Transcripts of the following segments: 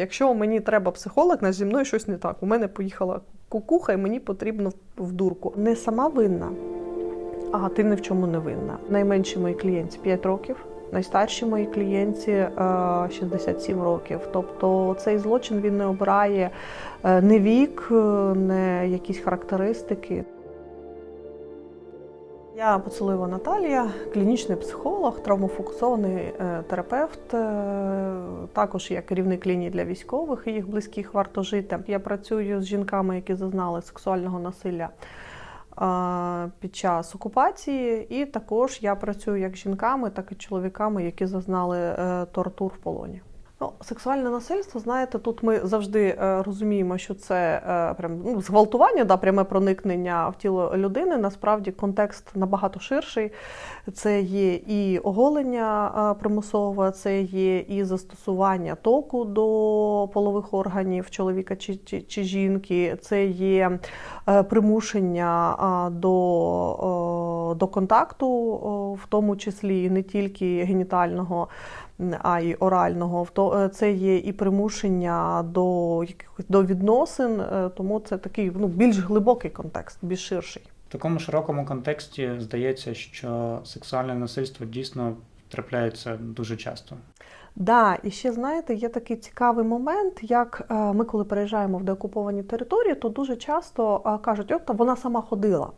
Якщо мені треба психолог, значить зі мною щось не так. У мене поїхала кукуха, і мені потрібно в дурку. Не сама винна, а ти ні в чому не винна. Найменші мої клієнті 5 років. Найстарші мої клієнті е, 67 років. Тобто цей злочин він не обирає е, не вік, е, не якісь характеристики. Я Поцелуєва Наталія, клінічний психолог, травмофокусований е, терапевт. е, Також я керівник лінії для військових і їх близьких варто жити. Я працюю з жінками, які зазнали сексуального насилля е, під час окупації, і також я працюю як жінками, так і чоловіками, які зазнали тортур в полоні. Ну, сексуальне насильство, знаєте, тут ми завжди е, розуміємо, що це е, прям ну, зґвалтування, да, пряме проникнення в тіло людини. Насправді контекст набагато ширший. Це є і оголення е, примусове, це є і застосування току до полових органів чоловіка чи, чи, чи жінки, це є е, примушення е, до, е, до контакту, о, в тому числі не тільки генітального а й орального, то е, це є і примушення до якихось до відносин, е, тому це такий ну більш глибокий контекст, більш ширший. В такому широкому контексті здається, що сексуальне насильство дійсно трапляється дуже часто. Да, і ще знаєте, є такий цікавий момент, як е, ми, коли переїжджаємо в деокуповані території, то дуже часто е, кажуть, от вона сама ходила.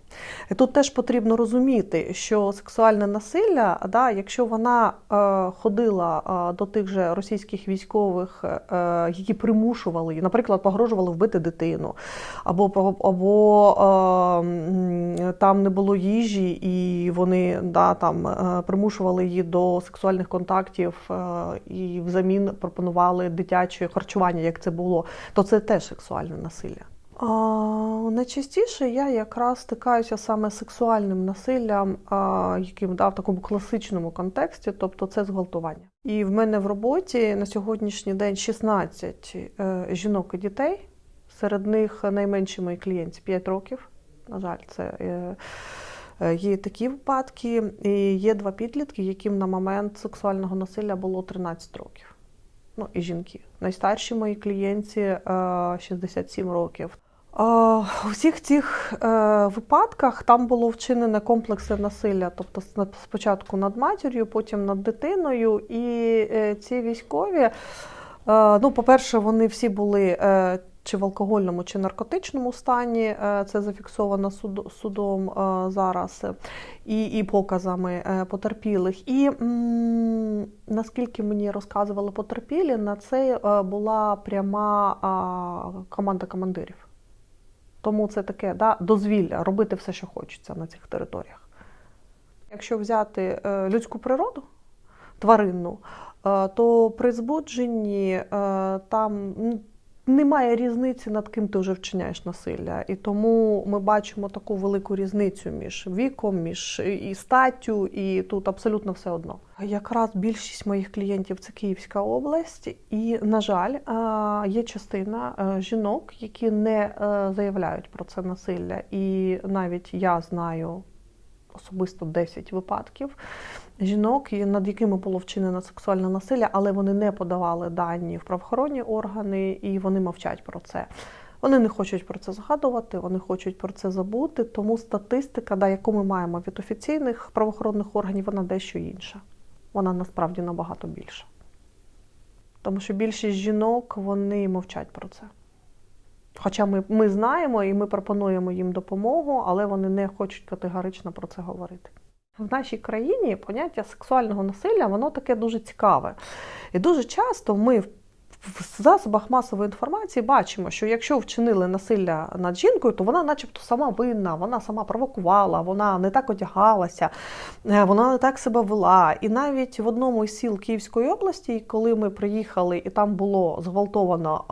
І тут теж потрібно розуміти, що сексуальне насилля, да, якщо вона е, ходила до тих же російських військових, які примушували її, наприклад, погрожували вбити дитину, або, або там не було їжі, і вони да, там, примушували її до сексуальних контактів. Е, і взамін пропонували дитяче харчування, як це було, то це теж сексуальне насилля. А, найчастіше я якраз стикаюся саме з сексуальним насиллям, а, яким да, в такому класичному контексті, тобто це зґвалтування. І в мене в роботі на сьогоднішній день 16 е, жінок і дітей. Серед них найменші мої клієнти 5 років. На жаль, це. Е, Е, Є такі випадки, і є два підлітки, яким на момент сексуального насилля було 13 років. Ну і жінки. Найстарші мої клієнті е, 67 років. Е, У всіх цих е, випадках там було вчинене комплекси насилля, тобто спочатку над матір'ю, потім над дитиною. І е, ці військові, е, ну, по-перше, вони всі були е, чи в алкогольному, чи наркотичному стані. Е, Це зафіксовано суд- судом е, зараз е, і, і показами потерпілих. І наскільки мені розказували потерпілі, на це була пряма команда командирів. Тому це таке да, дозвілля робити все, що хочеться на цих територіях. Якщо взяти людську природу, тваринну, то при збудженні там м, немає різниці, над ким ти вже вчиняєш насилля. І тому ми бачимо таку велику різницю між віком, між і статтю, і тут абсолютно все одно. Якраз більшість моїх клієнтів це Київська область, і, на жаль, є частина е, жінок, які не е, заявляють про це насилля. І навіть я знаю особисто 10 випадків жінок, над якими було вчинено сексуальне насилля, але вони не подавали дані в правоохоронні органи і вони мовчать про це. Вони не хочуть про це згадувати, вони хочуть про це забути. Тому статистика, да, яку ми маємо від офіційних правоохоронних органів, вона дещо інша. Вона насправді набагато більша. Тому що більшість жінок вони мовчать про це. Хоча ми, ми знаємо і ми пропонуємо їм допомогу, але вони не хочуть категорично про це говорити. В нашій країні поняття сексуального насилля воно таке дуже цікаве. І дуже часто ми в засобах масової інформації бачимо, що якщо вчинили насилля над жінкою, то вона, начебто, сама винна, вона сама провокувала, вона не так одягалася, е, вона не так себе вела. І навіть в одному із сіл Київської області, коли ми приїхали і там було зґвалтовано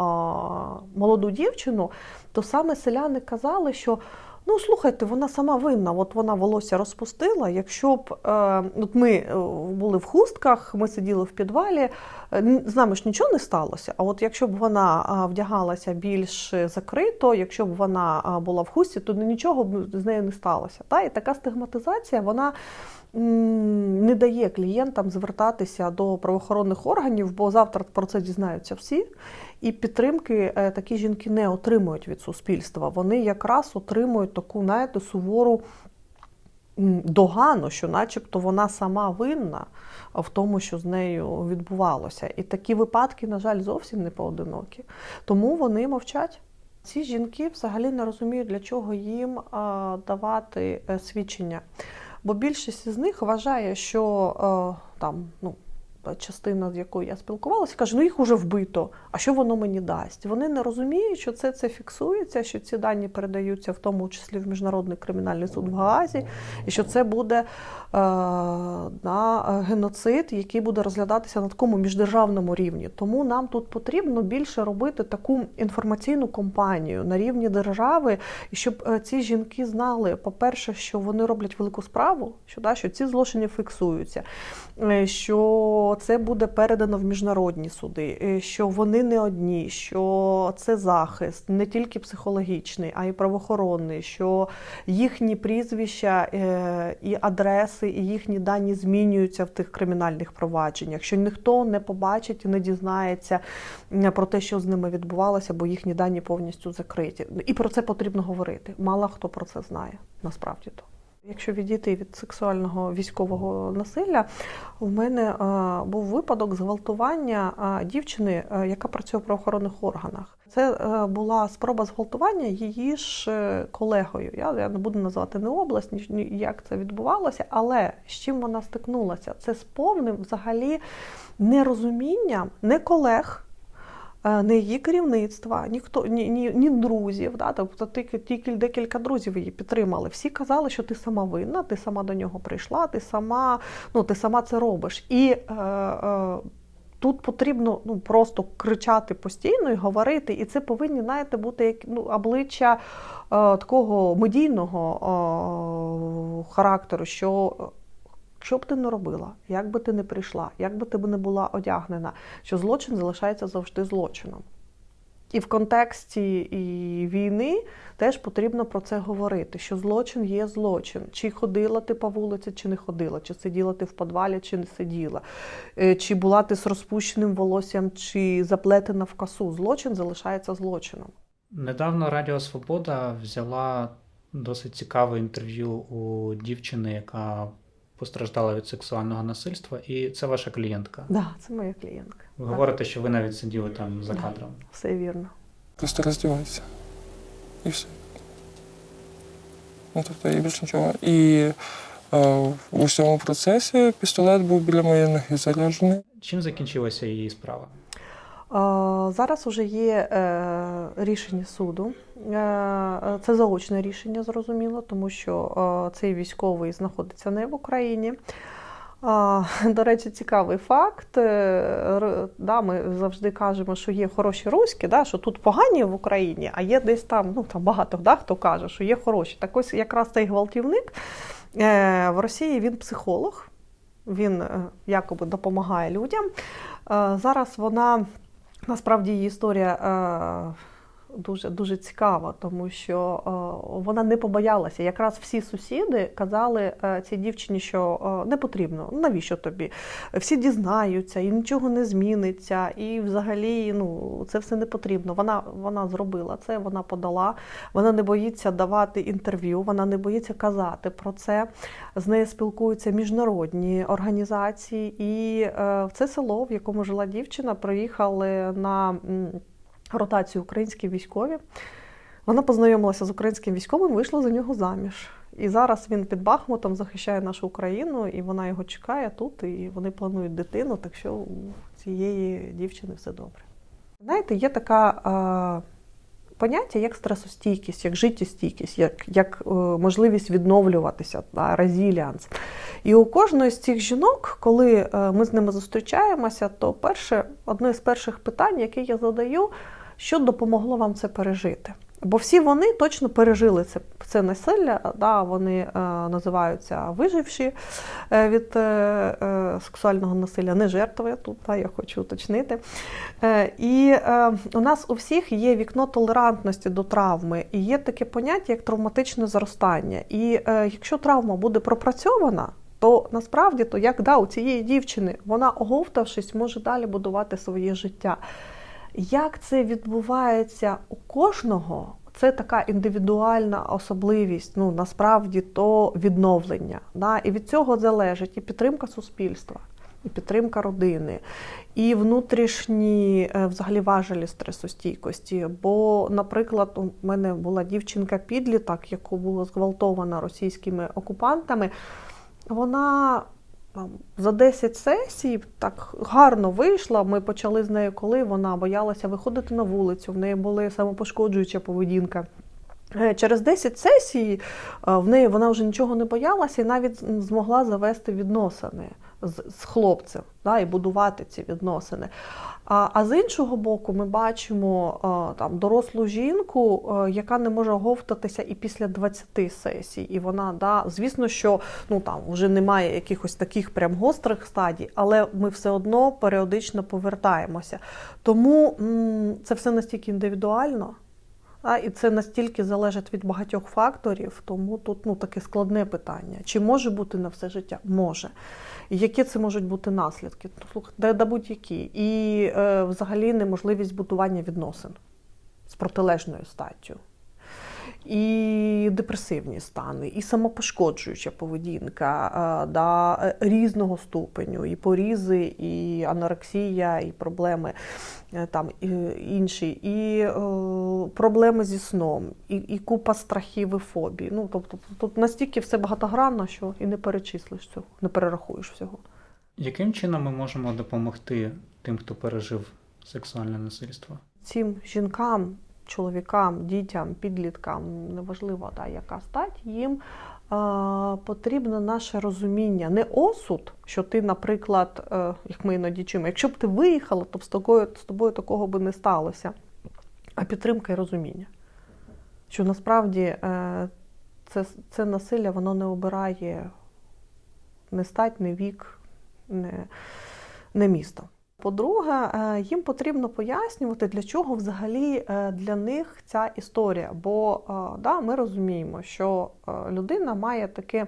молоду дівчину, то саме селяни казали, що. Ну, слухайте, вона сама винна. От вона волосся розпустила. Якщо б е, от ми е, були в хустках, ми сиділи в підвалі, е, з нами ж нічого не сталося. А от якщо б вона вдягалася більш закрито, якщо б вона була в хусті, то нічого б з нею не сталося. Та? І така стигматизація, вона не дає клієнтам звертатися до правоохоронних органів, бо завтра про це дізнаються всі. І підтримки е, такі жінки не отримують від суспільства. Вони якраз отримують таку, знаєте, сувору догану, що начебто вона сама винна в тому, що з нею відбувалося. І такі випадки, на жаль, зовсім не поодинокі. Тому вони мовчать. Ці жінки взагалі не розуміють, для чого їм давати е, свідчення. Бо більшість з них вважає, що е, там, ну, частина, з якою я спілкувалася, каже, ну їх уже вбито. А що воно мені дасть? Вони не розуміють, що це, це фіксується, що ці дані передаються в тому числі в Міжнародний кримінальний суд в Гаазі, і що це буде е, на геноцид, який буде розглядатися на такому міждержавному рівні. Тому нам тут потрібно більше робити таку інформаційну кампанію на рівні держави, і щоб е, ці жінки знали, по-перше, що вони роблять велику справу, що, да, що ці злочини фіксуються, е, що це буде передано в міжнародні суди, е, що вони не одні, що це захист не тільки психологічний, а й правоохоронний, що їхні прізвища е, і адреси, і їхні дані змінюються в тих кримінальних провадженнях, що ніхто не побачить і не дізнається про те, що з ними відбувалося, бо їхні дані повністю закриті. І про це потрібно говорити. Мало хто про це знає насправді то. Якщо відійти від сексуального військового насилля, у мене е, був випадок зґвалтування е, дівчини, е, яка працює в правоохоронних органах. Це була спроба зґвалтування її ж колегою. Я, я не буду називати не область, ні, ні як це відбувалося, але з чим вона стикнулася? Це з повним взагалі нерозумінням не колег. Не її керівництва, ніхто ні, ні, ні друзів. Да? Тобто тільки, тільки декілька друзів її підтримали. Всі казали, що ти сама винна, ти сама до нього прийшла, ти сама, ну, ти сама це робиш. І е, е, тут потрібно ну, просто кричати постійно і говорити. І це повинні, знаєте, бути як ну, обличчя е, такого медійного е, характеру, що. Що б ти не робила, як би ти не прийшла, як би ти не була одягнена, що злочин залишається завжди злочином. І в контексті і війни теж потрібно про це говорити: що злочин є злочин. Чи ходила ти по вулиці, чи не ходила, чи сиділа ти в подвалі, чи не сиділа, Е, чи була ти з розпущеним волоссям, чи заплетена в косу. Злочин залишається злочином. Недавно Радіо Свобода взяла досить цікаве інтерв'ю у дівчини, яка постраждала від сексуального насильства, і це ваша клієнтка. Да, це моя клієнтка. Ви Так, говорите, що ви навіть сиділи там за Да. кадром. Все вірно. Просто роздівайся. І все. Ну, тобто і більше нічого. І е, в усьому процесі пістолет був біля моєї ноги заряджений. Чим закінчилася її справа? Е, Зараз вже є е, рішення суду. Е, Це заочне рішення, зрозуміло, тому що е, цей військовий знаходиться не в Україні. До речі, цікавий факт. Е, Да, ми завжди кажемо, що є хороші руські, да, що тут погані в Україні, а є десь там, ну там багато да, хто каже, що є хороші. Так ось якраз цей гвалтівник в Росії він психолог, він якоби допомагає людям. Зараз вона насправді її історія. Дуже дуже цікава, тому що е, вона не побоялася. Якраз всі сусіди казали е, цій дівчині, що е, не потрібно, ну, навіщо тобі? Всі дізнаються, і нічого не зміниться, і взагалі ну, це все не потрібно. Вона, вона зробила це, вона подала, вона не боїться давати інтерв'ю, вона не боїться казати про це. З нею спілкуються міжнародні організації. І в це село, в якому жила дівчина, приїхали на. Ротацію українські військові. Вона познайомилася з українським військовим, вийшла за нього заміж. І зараз він під Бахмутом захищає нашу Україну, і вона його чекає тут, і вони планують дитину, так що у цієї дівчини все добре. Знаєте, є така поняття, як стресостійкість, як життєстійкість, як, як е, можливість відновлюватися, да, резіліанс. І у кожної з цих жінок, коли е, ми з ними зустрічаємося, то перше, одне з перших питань, яке я задаю, що допомогло вам це пережити? Бо всі вони точно пережили це, це насилля, да, вони е, називаються виживші е, від е, е, сексуального насилля, не жертви тут, да, я хочу уточнити. Е, і е, у нас у всіх є вікно толерантності до травми, і є таке поняття, як травматичне зростання. І е, якщо травма буде пропрацьована, то насправді, то як да, у цієї дівчини, вона оговтавшись, може далі будувати своє життя. Як це відбувається у кожного, це така індивідуальна особливість, ну насправді то відновлення. Да? І від цього залежить і підтримка суспільства, і підтримка родини, і внутрішні е, взагалі важелі стресостійкості. Бо, наприклад, у мене була дівчинка-підліток, яку було зґвалтовано російськими окупантами. Вона за 10 сесій так гарно вийшла. Ми почали з нею, коли вона боялася виходити на вулицю. В неї була самопошкоджуюча поведінка. Е, Через 10 сесій е, в неї вона вже нічого не боялася і навіть змогла завести відносини з, з хлопцем да, і будувати ці відносини. А, а з іншого боку, ми бачимо е, там дорослу жінку, е, яка не може говтатися і після 20 сесій. І вона, да, звісно, що ну там вже немає якихось таких прям гострих стадій, але ми все одно періодично повертаємося. Тому м, це все настільки індивідуально. А, і це настільки залежить від багатьох факторів, тому тут ну, таке складне питання. Чи може бути на все життя? Може. Які це можуть бути наслідки? Ну, слухай, да, да будь-які. І е, взагалі неможливість будування відносин з протилежною статтю. І депресивні стани, і самопошкоджуюча поведінка е, да, е, різного ступеню, і порізи, і анорексія, і проблеми е, там і інші, і е, проблеми зі сном, і, і купа страхів і фобій. Ну, тобто тут настільки все багатогранно, що і не перечислиш цього, не перерахуєш всього. Яким чином ми можемо допомогти тим, хто пережив сексуальне насильство? цим жінкам, чоловікам, дітям, підліткам, неважливо, да, яка стать, їм е, потрібно наше розуміння, не осуд, що ти, наприклад, е, як ми іноді чуємо, якщо б ти виїхала, то з тобою, з тобою такого би не сталося. А підтримка і розуміння. Що насправді е, це, це насилля воно не обирає не стать, не вік, не, не місто. По-друге, е, їм потрібно пояснювати, для чого взагалі е, для них ця історія. Бо е, да, ми розуміємо, що людина має таке,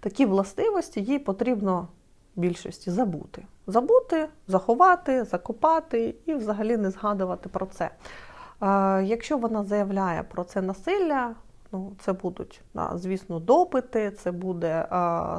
такі властивості, їй потрібно більшості забути. Забути, заховати, закопати і взагалі не згадувати про це. Якщо вона заявляє про це насилля, ну це будуть, звісно, допити, це буде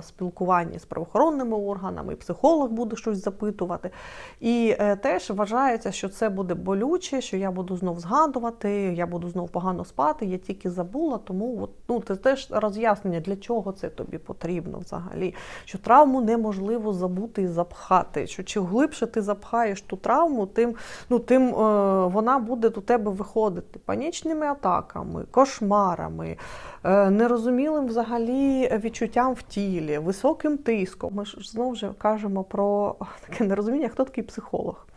спілкування з правоохоронними органами, і психолог буде щось запитувати. І е, теж вважається, що це буде болюче, що я буду знов згадувати, я буду знов погано спати, я тільки забула, тому от, ну, це теж роз'яснення, для чого це тобі потрібно взагалі. Що травму неможливо забути і запхати. Що чим глибше ти запхаєш ту травму, тим, ну, тим е, вона буде до тебе виходити панічними атаками, кошмарами, е, нерозумілим взагалі відчуттям в тілі, високим тиском. Ми ж знову ж кажемо про таке нерозуміння, хто такий психолог.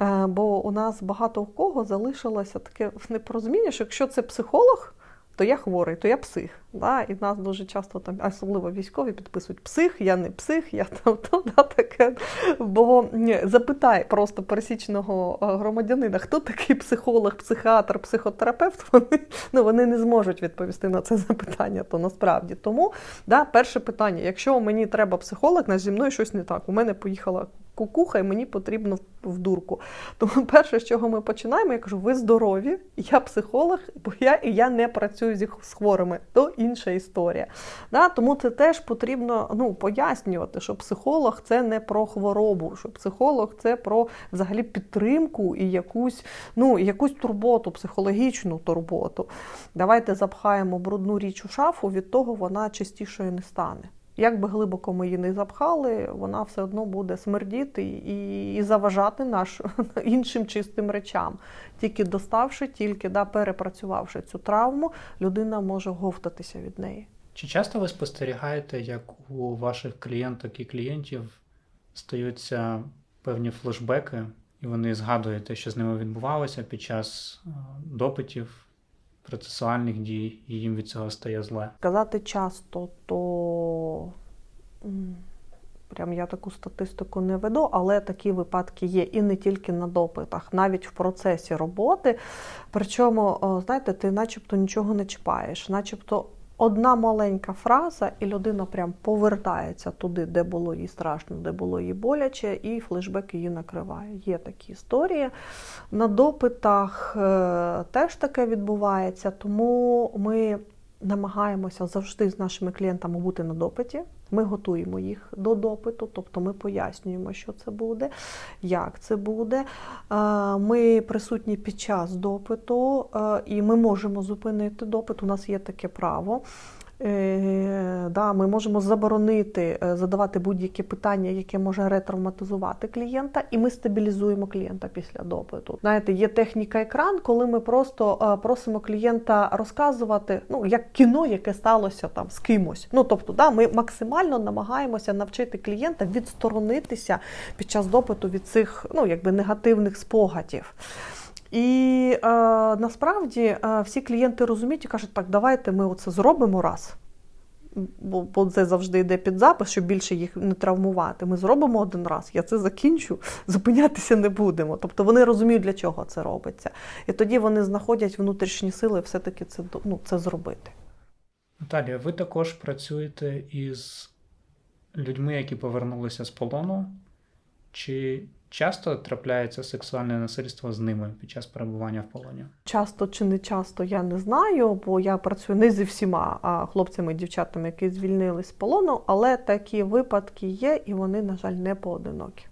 Е, Бо у нас багато у кого залишилося таке непорозуміння, що якщо це психолог, то я хворий, то я псих. Да? І нас дуже часто там, особливо військові, підписують псих, я не псих, я там то, да, таке. Бо ні, запитай просто пересічного е, громадянина, хто такий психолог, психіатр, психотерапевт, вони, ну, вони не зможуть відповісти на це запитання, то насправді. Тому да, перше питання: якщо мені треба психолог, зі мною щось не так. У мене поїхала кукуха, і мені потрібно в дурку. Тому перше, з чого ми починаємо, я кажу, ви здорові, я психолог, бо я і я не працюю з хворими. То інша історія. Да? Тому це теж потрібно ну, пояснювати, що психолог це не про хворобу, що психолог це про взагалі підтримку і якусь, ну, якусь турботу, психологічну турботу. Давайте запхаємо брудну річ у шафу, від того вона чистішою не стане. Як би глибоко ми її не запхали, вона все одно буде смердіти і, і заважати наш іншим чистим речам. Тільки доставши, тільки да, перепрацювавши цю травму, людина може говтатися від неї. Чи часто ви спостерігаєте, як у ваших клієнток і клієнтів стаються певні флешбеки, і вони згадують те, що з ними відбувалося під час е, допитів, процесуальних дій, і їм від цього стає зле? Казати часто, то прям я таку статистику не веду, але такі випадки є і не тільки на допитах, навіть в процесі роботи. Причому, знаєте, ти начебто нічого не чіпаєш, начебто одна маленька фраза, і людина прям повертається туди, де було їй страшно, де було їй боляче, і флешбек її накриває. Є такі історії. На допитах е, теж таке відбувається, тому ми намагаємося завжди з нашими клієнтами бути на допиті. Ми готуємо їх до допиту, тобто ми пояснюємо, що це буде, як це буде. Е, Ми присутні під час допиту, е, і ми можемо зупинити допит. У нас є таке право. Е, да, ми можемо заборонити е, задавати будь-які питання, яке може ретравматизувати клієнта, і ми стабілізуємо клієнта після допиту. Знаєте, є техніка екран, коли ми просто е, просимо клієнта розказувати, ну як кіно, яке сталося там з кимось. Ну тобто, да, ми максимально намагаємося навчити клієнта відсторонитися під час допиту від цих ну якби негативних спогадів. І е, насправді е, всі клієнти розуміють і кажуть, так, давайте ми оце зробимо раз. Бо, бо це завжди йде під запис, щоб більше їх не травмувати. Ми зробимо один раз, я це закінчу, зупинятися не будемо. Тобто вони розуміють, для чого це робиться. І тоді вони знаходять внутрішні сили все-таки це, ну, це зробити. Наталія, ви також працюєте із людьми, які повернулися з полону. Чи часто трапляється сексуальне насильство з ними під час перебування в полоні? Часто чи не часто я не знаю, бо я працюю не зі всіма а, хлопцями і дівчатами, які звільнились з полону, але такі випадки є, і вони, на жаль, не поодинокі.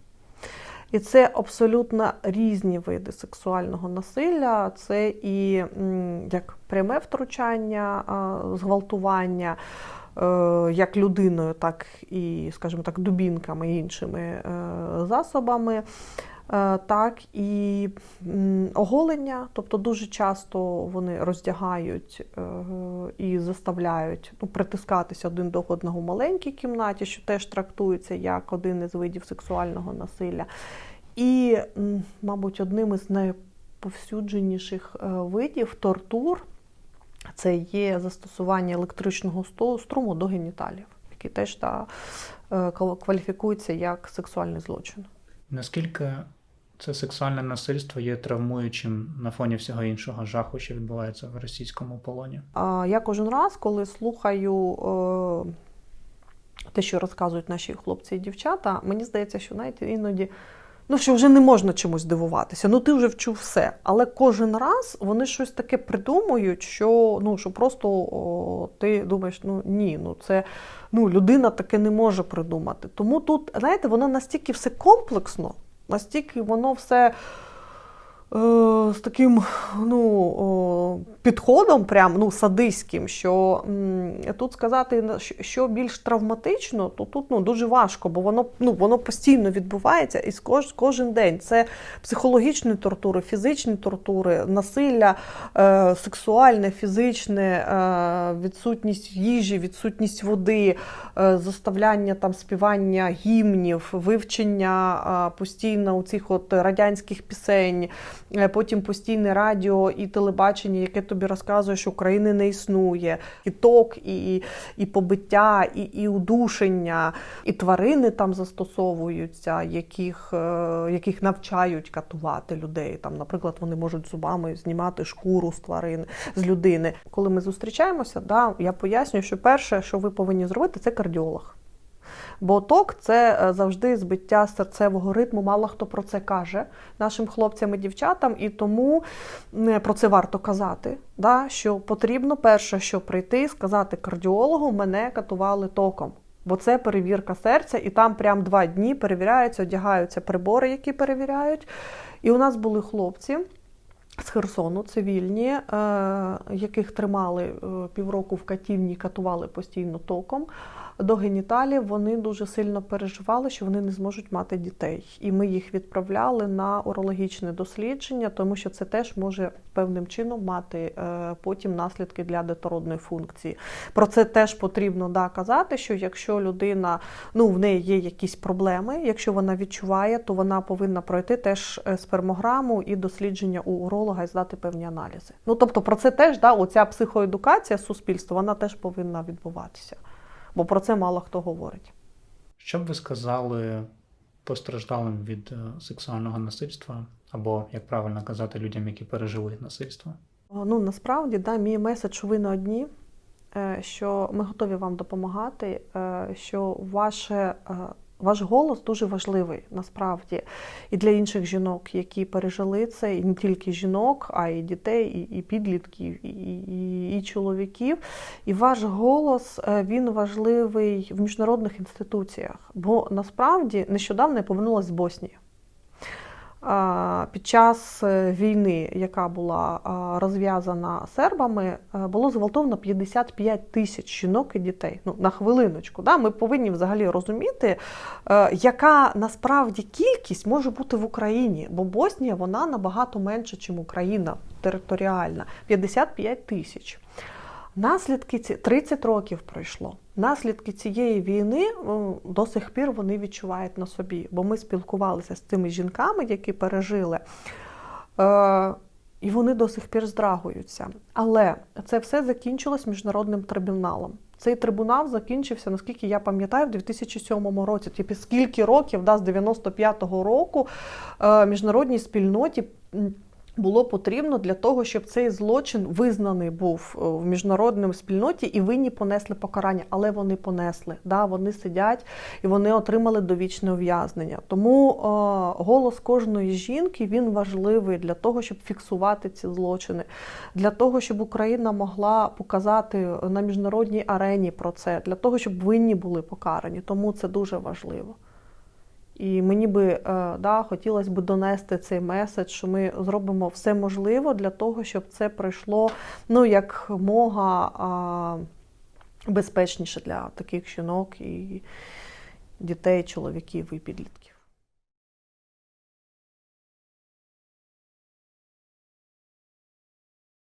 І це абсолютно різні види сексуального насилля. Це і як пряме втручання, зґвалтування, як людиною, так і, скажімо так, дубінками і іншими е, засобами. Е, Так і оголення, тобто дуже часто вони роздягають е, і заставляють ну, притискатися один до одного в маленькій кімнаті, що теж трактується як один із видів сексуального насилля. І, мабуть, одним із найповсюдженіших е, видів тортур це є застосування електричного струму до геніталів, який теж та, е, кваліфікується як сексуальний злочин. Наскільки це сексуальне насильство є травмуючим на фоні всього іншого жаху, що відбувається в російському полоні? А Я кожен раз, коли слухаю е, те, що розказують наші хлопці і дівчата, мені здається, що знаєте, іноді. Ну, що вже не можна чомусь дивуватися. Ну, ти вже вчув все. Але кожен раз вони щось таке придумують, що ну що просто о, ти думаєш, ну ні, ну це ну людина таке не може придумати. Тому тут, знаєте, воно настільки все комплексно, настільки воно все. Е, З таким ну, підходом, прям ну, садистським, що тут сказати, що- більш травматично, то тут ну, дуже важко, бо воно, ну, воно постійно відбувається і кож, кожен день. Це психологічні тортури, фізичні тортури, насилля, е, сексуальне, фізичне, е, відсутність їжі, відсутність води, е, заставляння там співання гімнів, вивчення е, постійно у цих от радянських пісень, потім постійне радіо і телебачення, яке тобі розказує, що України не існує, і ток, і, і побиття, і, і удушення, і тварини там застосовуються, яких, е, яких навчають катувати людей. Там, наприклад, вони можуть зубами знімати шкуру з тварин з людини. Коли ми зустрічаємося, да, я пояснюю, що перше, що ви повинні зробити, це кардіолог. Бо ток це е, завжди збиття серцевого ритму. Мало хто про це каже нашим хлопцям і дівчатам, і тому е, про це варто казати. Да? Що потрібно перше, що прийти сказати кардіологу, мене катували током. Бо це перевірка серця, і там прям два дні перевіряються, одягаються прибори, які перевіряють. І у нас були хлопці з Херсону, цивільні, е, яких тримали півроку в катівні, катували постійно током до геніталів. Вони дуже сильно переживали, що вони не зможуть мати дітей. І ми їх відправляли на урологічне дослідження, тому що це теж може певним чином мати е, потім наслідки для детородної функції. Про це теж потрібно да, казати, що якщо людина ну в неї є якісь проблеми, якщо вона відчуває, то вона повинна пройти теж е, спермограму і дослідження у уролога і здати певні аналізи. Ну тобто про це теж да, оця психоедукація суспільства вона теж повинна відбуватися, бо про це мало хто говорить. Що б ви сказали постраждалим від е, сексуального насильства, або, як правильно казати, людям, які пережили насильство? Ну насправді да, мій меседж ви не одні. е, що ми готові вам допомагати, е, що ваше. Ваш голос дуже важливий насправді і для інших жінок, які пережили це, і не тільки жінок, а й дітей, і, і підлітків, і, і, і чоловіків. І ваш голос е, він важливий в міжнародних інституціях. Бо насправді нещодавно я повернулася з Боснії. Під час е, війни, яка була розв'язана сербами, е, було зґвалтовано 55 тисяч жінок і дітей. Ну, на хвилиночку. Да? Ми повинні взагалі розуміти, е, яка насправді кількість може бути в Україні, бо Боснія вона набагато менша, ніж Україна територіальна 55 тисяч. Наслідки ці 30 років пройшло. Наслідки цієї війни до сих пір вони відчувають на собі, бо ми спілкувалися з цими жінками, які пережили. Е, і вони до сих пір здрагуються. Але це все закінчилось міжнародним трибуналом. Цей трибунал закінчився, наскільки я пам'ятаю, в 2007 році. Тобто скільки років, да, з 95-го року, е, міжнародній спільноті було потрібно для того, щоб цей злочин визнаний був е, в міжнародній спільноті і винні понесли покарання, але вони понесли. Да, вони сидять і вони отримали довічне ув'язнення. Тому е, голос кожної жінки він важливий для того, щоб фіксувати ці злочини, для того, щоб Україна могла показати на міжнародній арені про це, для того, щоб винні були покарані. Тому це дуже важливо. І мені би е, да, хотілося б донести цей меседж, що ми зробимо все можливе для того, щоб це пройшло ну, як мога безпечніше для таких жінок і дітей, чоловіків і підлітків.